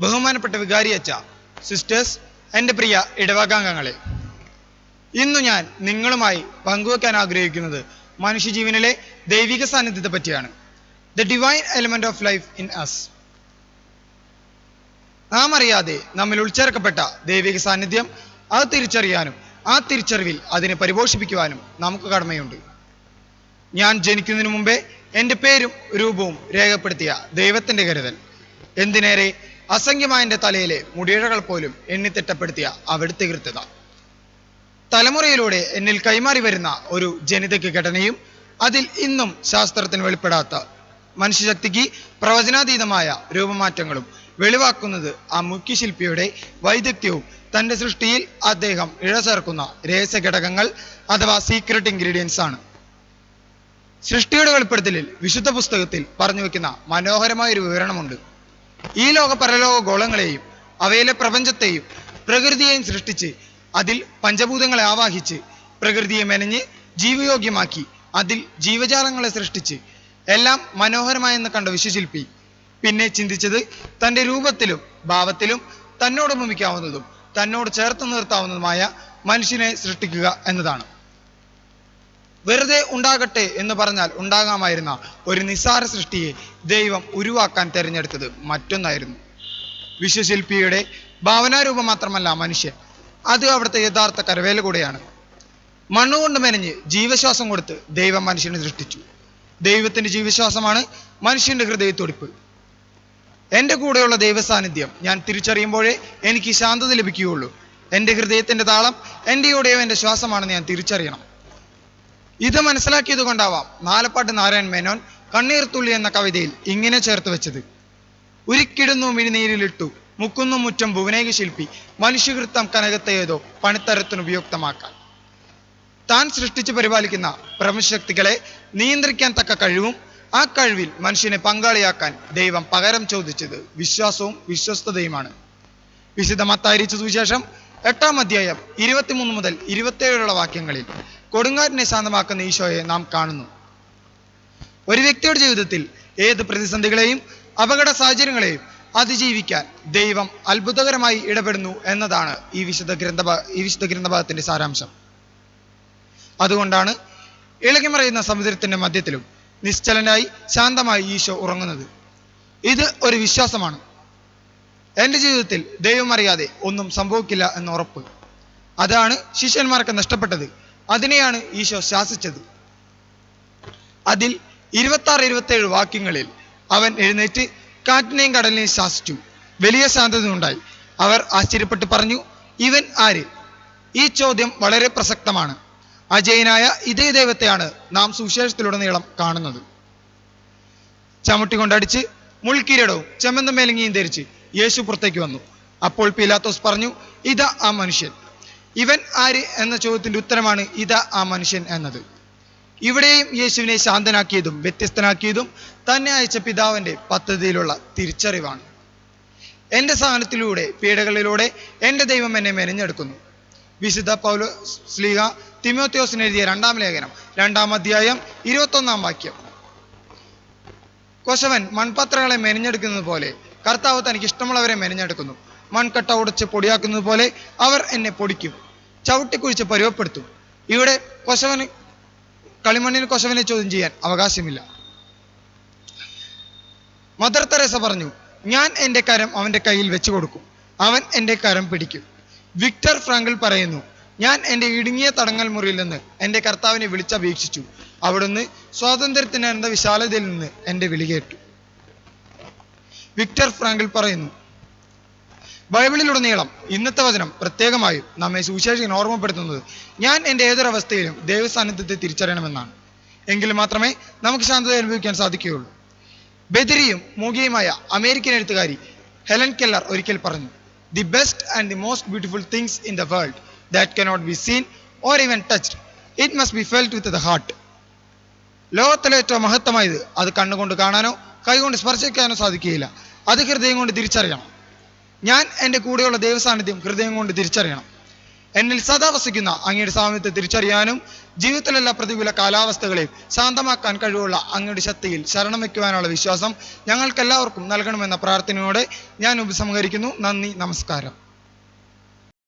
ബഹുമാനപ്പെട്ട വികാരി അച്ഛ സിസ്റ്റേഴ്സ് എന്റെ പ്രിയ ഇടവകാംഗങ്ങളെ. ഇന്നു ഞാൻ നിങ്ങളുമായി പങ്കുവെക്കാൻ ആഗ്രഹിക്കുന്നത് മനുഷ്യജീവനിലെ ദൈവിക സാന്നിധ്യത്തെ പറ്റിയാണ്. The divine element of life in us നാം അറിയാതെ നമ്മിൽ ഉൾച്ചേർക്കപ്പെട്ട ദൈവിക സാന്നിധ്യം അത് തിരിച്ചറിയാനും ആ തിരിച്ചറിവിൽ അതിനെ പരിപോഷിപ്പിക്കുവാനും നമുക്ക് കടമയുണ്ട്. ഞാൻ ജനിക്കുന്നതിന് മുമ്പേ എന്റെ പേരും രൂപവും രേഖപ്പെടുത്തിയ ദൈവത്തിന്റെ കരുതൽ. എന്തിനേറെ? അസംഖ്യമായ എന്റെ തലയിലെ മുടിയിഴകൾ പോലും എണ്ണിത്തിട്ടപ്പെടുത്തിയ അവിടുത്തെ കൃത്യത തലമുറയിലൂടെ എന്നിൽ കൈമാറി വരുന്ന ഒരു ജനിതക ഘടനയും അതിൽ ഇന്നും ശാസ്ത്രത്തിന് വെളിപ്പെടാത്ത മനുഷ്യശക്തിക്ക് പ്രവചനാതീതമായ രൂപമാറ്റങ്ങളും വെളിവാക്കുന്നത് ആ മുഖ്യശില്പിയുടെ വൈദഗ്ധ്യവും തന്റെ സൃഷ്ടിയിൽ അദ്ദേഹം രഹസ്യ ഘടകങ്ങൾ അഥവാ സീക്രട്ട് ഇൻഗ്രീഡിയൻസ് ആണ്. സൃഷ്ടിയുടെ വെളിപ്പെടുത്തലിൽ വിശുദ്ധ പുസ്തകത്തിൽ പറഞ്ഞു വെക്കുന്ന മനോഹരമായ ഒരു വിവരണമുണ്ട്. ഈ ലോക പരലോക ഗോളങ്ങളെയും അവയിലെ പ്രപഞ്ചത്തെയും പ്രകൃതിയെയും സൃഷ്ടിച്ച് അതിൽ പഞ്ചഭൂതങ്ങളെ ആവാഹിച്ച് പ്രകൃതിയെ മെനഞ്ഞ് ജീവയോഗ്യമാക്കി അതിൽ ജീവജാലങ്ങളെ സൃഷ്ടിച്ച് എല്ലാം മനോഹരമായെന്ന് കണ്ട വിശ്വശില്പി പിന്നെ ചിന്തിച്ചത് തന്റെ രൂപത്തിലും ഭാവത്തിലും തന്നോട് ഭൂമിക്കാവുന്നതും തന്നോട് ചേർത്ത് നിർത്താവുന്നതുമായ മനുഷ്യനെ സൃഷ്ടിക്കുക എന്നതാണ്. വെറുതെ ഉണ്ടാകട്ടെ എന്ന് പറഞ്ഞാൽ ഉണ്ടാകാമായിരുന്ന ഒരു നിസ്സാര സൃഷ്ടിയെ ദൈവം ഉരുവാക്കാൻ തിരഞ്ഞെടുത്തത് മറ്റൊന്നായിരുന്നു. വിശ്വശില്പിയുടെ ഭാവനാരൂപം മാത്രമല്ല മനുഷ്യൻ. അത് അവിടുത്തെ യഥാർത്ഥ കരവേല കൂടെയാണ്. മണ്ണുകൊണ്ട് മെനഞ്ഞ് ജീവശ്വാസം കൊടുത്ത് ദൈവം മനുഷ്യനെ സൃഷ്ടിച്ചു. ദൈവത്തിന്റെ ജീവശ്വാസമാണ് മനുഷ്യന്റെ ഹൃദയത്തൊടിപ്പ് എന്റെ കൂടെയുള്ള ദൈവസാന്നിധ്യം ഞാൻ തിരിച്ചറിയുമ്പോഴേ എനിക്ക് ശാന്തത ലഭിക്കുകയുള്ളൂ. എന്റെ ഹൃദയത്തിന്റെ താളം എന്റെ ഉടയവന്റെ ശ്വാസമാണെന്ന് ഞാൻ തിരിച്ചറിയണം. ഇത് മനസ്സിലാക്കിയത് കൊണ്ടാവാം നാലപ്പാട്ട് നാരായൺ മേനോൻ കണ്ണീർ തുള്ളി എന്ന കവിതയിൽ ഇങ്ങനെ ചേർത്ത് വെച്ചത്. ഉരുക്കിടുന്നു മിഴിനീരിലിട്ടു മുക്കുന്നു മുറ്റം ഭുവനേക ശില്പി മനുഷ്യകൃത്തം കനകത്തേതോ പണിത്തരത്തിന് ഉപയുക്തമാക്കാൻ. താൻ സൃഷ്ടിച്ചു പരിപാലിക്കുന്ന പ്രമുശക്തികളെ നിയന്ത്രിക്കാൻ തക്ക കഴിവും ആ കഴിവിൽ മനുഷ്യനെ പങ്കാളിയാക്കാൻ ദൈവം പകരം ചോദിച്ചത് വിശ്വാസവും വിശ്വസ്തതയുമാണ്. വിശുദ്ധ മത്തായിരിച്ച സുവിശേഷം എട്ടാം അധ്യായം ഇരുപത്തിമൂന്ന് മുതൽ ഇരുപത്തേഴുള്ള വാക്യങ്ങളിൽ കൊടുങ്കാറ്റിനെ ശാന്തമാക്കുന്ന ഈശോയെ നാം കാണുന്നു. ഒരു വ്യക്തിയുടെ ജീവിതത്തിൽ ഏത് പ്രതിസന്ധികളെയും അപകട സാഹചര്യങ്ങളെയും അതിജീവിക്കാൻ ദൈവം അത്ഭുതകരമായി ഇടപെടുന്നു എന്നതാണ് ഈ വിശുദ്ധ ഗ്രന്ഥ ഈ വിശുദ്ധ ഗ്രന്ഥഭാഗത്തിന്റെ സാരാംശം. അതുകൊണ്ടാണ് ഇളകിമറയുന്ന സമുദ്രത്തിന്റെ മധ്യത്തിലും നിശ്ചലനായി ശാന്തമായി ഈശോ ഉറങ്ങുന്നത്. ഇത് ഒരു വിശ്വാസമാണ്. എന്റെ ജീവിതത്തിൽ ദൈവം അറിയാതെ ഒന്നും സംഭവിക്കില്ല എന്ന ഉറപ്പ്. അതാണ് ശിഷ്യന്മാർക്ക് നഷ്ടപ്പെട്ടത്. അതിനെയാണ് ഈശോ ശാസിച്ചത്. അതിൽ ഇരുപത്തി ആറ് ഇരുപത്തി ഏഴ് വാക്യങ്ങളിൽ അവൻ എഴുന്നേറ്റ് കാറ്റിനെയും കടലിനെയും ശാസിച്ചു. വലിയ ശാന്തത ഉണ്ടായി. അവർ ആശ്ചര്യപ്പെട്ട് പറഞ്ഞു ഇവൻ ആര്? ഈ ചോദ്യം വളരെ പ്രസക്തമാണ്. അജയനായ ഇതേ ദൈവത്തെയാണ് നാം സുവിശേഷത്തിലുടനീളം കാണുന്നത്. ചവിട്ടി കൊണ്ടടിച്ച് മുൾക്കിരീടവും ചെമ്മന്ന മേലങ്ങിയും ധരിച്ച് യേശു പുറത്തേക്ക് വന്നു. അപ്പോൾ പീലാത്തോസ് പറഞ്ഞു ഇതാ ആ മനുഷ്യൻ. ഇവൻ ആര് എന്ന ചോദ്യത്തിന്റെ ഉത്തരമാണ് ഇതാ ആ മനുഷ്യൻ എന്നത്. ഇവിടെയും യേശുവിനെ ശാന്തനാക്കിയതും വ്യത്യസ്തനാക്കിയതും തന്നെ അയച്ച പിതാവിന്റെ പദ്ധതിയിലുള്ള തിരിച്ചറിവാണ്. എന്റെ സഹനത്തിലൂടെ പീഡകളിലൂടെ എന്റെ ദൈവം എന്നെ മെനഞ്ഞെടുക്കുന്നു. വിശുദ്ധ പൗലോ സ്ലീഹ തിമോത്യോസിന് എഴുതിയ രണ്ടാം ലേഖനം രണ്ടാം അധ്യായം ഇരുപത്തൊന്നാം വാക്യം. കൊശവൻ മൺപാത്രങ്ങളെ മെനഞ്ഞെടുക്കുന്നത് പോലെ കർത്താവ് തനിക്ക് ഇഷ്ടമുള്ളവരെ മെനഞ്ഞെടുക്കുന്നു. മൺകട്ട ഉടച്ച് പൊടിയാക്കുന്നത് പോലെ അവർ എന്നെ പൊടിക്കും. ചവിട്ടിക്കുഴിച്ച് പരുവപ്പെടുത്തും. ഇവിടെ കൊശവന് കളിമണ്ണിന് കൊശവനെ ചോദ്യം ചെയ്യാൻ അവകാശമില്ല. മദർ തെരേസ പറഞ്ഞു ഞാൻ എന്റെ കരം അവന്റെ കയ്യിൽ വെച്ചു കൊടുക്കും. അവൻ എന്റെ കരം പിടിക്കും. വിക്ടർ ഫ്രാങ്കിൾ പറയുന്നു ഞാൻ എന്റെ ഇടുങ്ങിയ തടങ്ങൽ മുറിയിൽ നിന്ന് എന്റെ കർത്താവിനെ വിളിച്ചപേക്ഷിച്ചു. അവിടുന്ന് സ്വാതന്ത്ര്യത്തിനെന്ന വിശാലതയിൽ നിന്ന് എന്റെ വിളി കേട്ടു. വിക്ടർ ഫ്രാങ്കിൾ പറയുന്നു ബൈബിളിലുടനീളം ഇന്നത്തെ വചനം പ്രത്യേകമായും നമ്മെ സുവിശേഷിക്കാൻ ഓർമ്മപ്പെടുത്തുന്നത് ഞാൻ എന്റെ ഏതൊരവസ്ഥയിലും ദൈവസാന്നിധ്യത്തെ തിരിച്ചറിയണമെന്നാണ്. എങ്കിൽ മാത്രമേ നമുക്ക് ശാന്തത അനുഭവിക്കാൻ സാധിക്കുകയുള്ളൂ. ബദിരിയും മൂകിയുമായ അമേരിക്കൻ എഴുത്തുകാരി ഹെലൻ കെല്ലർ ഒരിക്കൽ പറഞ്ഞു the best and the most beautiful things in the world that cannot be seen or even touched it must be felt with the heart. ലോകത്തിലെ ഏറ്റവും മഹത്തമായത് അത് കണ്ണുകൊണ്ട് കാണാനോ കൈകൊണ്ട് സ്പർശിക്കാനോ സാധിക്കുകയില്ല. അത് ഹൃദയം കൊണ്ട് തിരിച്ചറിയണം. ഞാൻ എന്റെ കൂടെയുള്ള ദൈവസാന്നിധ്യം ഹൃദയം കൊണ്ട് തിരിച്ചറിയണം. എന്നിൽ സദാ വസിക്കുന്ന അങ്ങയുടെ സാമീപ്യത്തെ തിരിച്ചറിയാനും ജീവിതത്തിലെല്ലാ പ്രതികൂല കാലാവസ്ഥകളെയും ശാന്തമാക്കാൻ കഴിവുള്ള അങ്ങയുടെ ശക്തിയിൽ ശരണം വയ്ക്കുവാനുള്ള വിശ്വാസം ഞങ്ങൾക്കെല്ലാവർക്കും നൽകണമെന്ന പ്രാർത്ഥനയോടെ ഞാൻ ഉപസംഹരിക്കുന്നു. നന്ദി നമസ്കാരം.